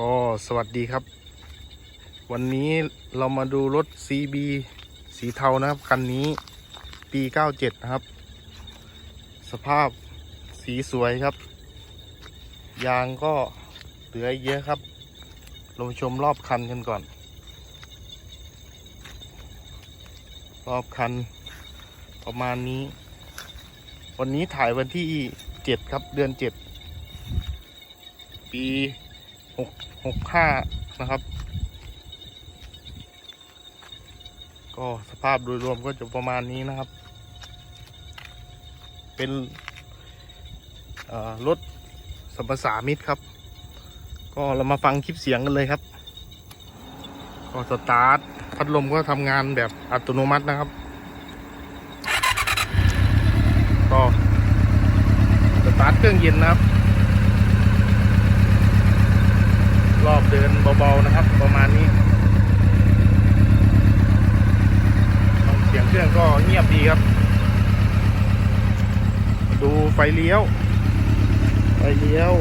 ก็สวัสดีครับ วันนี้เรามาดูรถ CB สีเทานะครับ คันนี้ปี 97 นะครับ สภาพสีสวยครับ ยางก็เหลืออีกเยอะครับเราชมรอบคันกันก่อน รอบคันประมาณนี้ วันนี้ถ่ายวันที่ 7 ครับเดือน 7 ปี หกหกห้านะครับ ก็สภาพโดยรวมก็จะประมาณนี้นะครับ เป็นรถสัมปสามิตรครับ ก็เรามาฟังคลิปเสียงกันเลยครับ ก็สตาร์ทพัดลมก็ทำงานแบบอัตโนมัตินะครับ ก็สตาร์ทเครื่องเย็นนะครับ รอบเดินเบาๆนะครับ ประมาณนี้ เครื่องก็เงียบดีครับ ดูไฟเลี้ยว ไฟเลี้ยว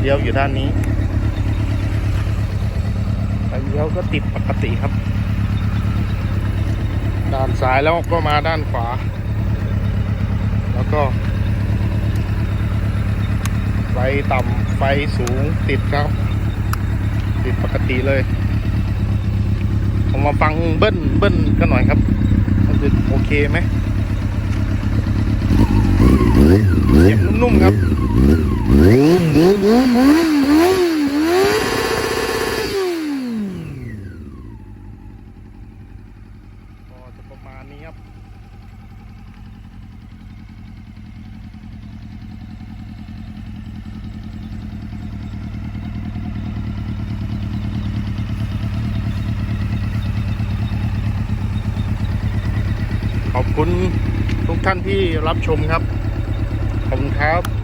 เลี้ยวอยู่ด้านนี้ ไฟเลี้ยวก็ติดปกติครับ ด้านซ้ายแล้วก็มาด้านขวา แล้วก็ ไฟต่ำไฟสูงติดครับ ติดปกติเลย มาฟังเบิ้ลเบิ้ลกันหน่อยครับมันจะโอเคไหมเสียงนุ่มๆครับ ก็จะประมาณนี้ครับ ขอบ คุณทุกท่านที่รับชมครับ ขอบคุณครับ